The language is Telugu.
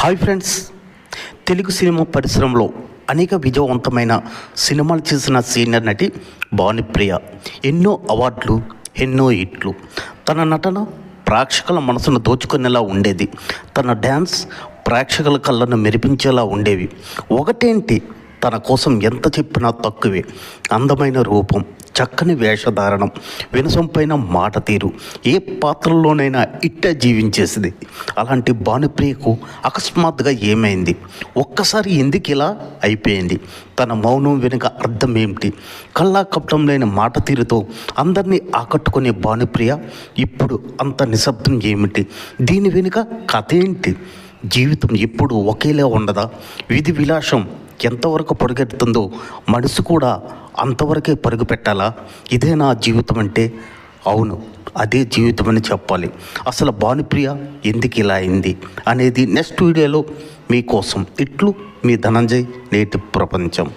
హాయ్ ఫ్రెండ్స్ తెలుగు సినిమా పరిశ్రమలో అనేక విజయవంతమైన సినిమాలు చేసిన సీనియర్ నటి భానుప్రియ. ఎన్నో అవార్డులు ఎన్నో హిట్లు. తన నటన ప్రేక్షకుల మనసును దోచుకునేలా ఉండేది. తన డ్యాన్స్ ప్రేక్షకుల కళ్ళను మెరిపించేలా ఉండేవి. ఒకటేంటి? తన కోసం ఎంత చెప్పినా తక్కువే. అందమైన రూపం చక్కని వేషధారణం వినసొంపైన మాట తీరు ఏ పాత్రలోనైనా ఇట్టే జీవించేసింది. అలాంటి భానుప్రియకు అకస్మాత్తుగా ఏమైంది? ఒక్కసారి ఎందుకు ఇలా అయిపోయింది? తన మౌనం వెనుక అర్థం ఏమిటి? కల్లా కప్పటం లేని మాట తీరుతో అందరినీ ఆకట్టుకునే భానుప్రియ ఇప్పుడు అంత నిశ్శబ్దం ఏమిటి? దీని వెనుక కథ ఏంటి? జీవితం ఎప్పుడు ఒకేలా ఉండదా? విధి విలాసం ఎంతవరకు పొడిగెడుతుందో మనసు కూడా అంతవరకే పరుగు పెట్టాలా ఇదే నా జీవితం అంటే? అవును అదే జీవితం అని చెప్పాలి. అసలు భానుప్రియ ఎందుకు ఇలా అయింది అనేది నెక్స్ట్ వీడియోలో మీకోసం. ఇట్లు మీ ధనంజయ్ నేటి ప్రపంచం.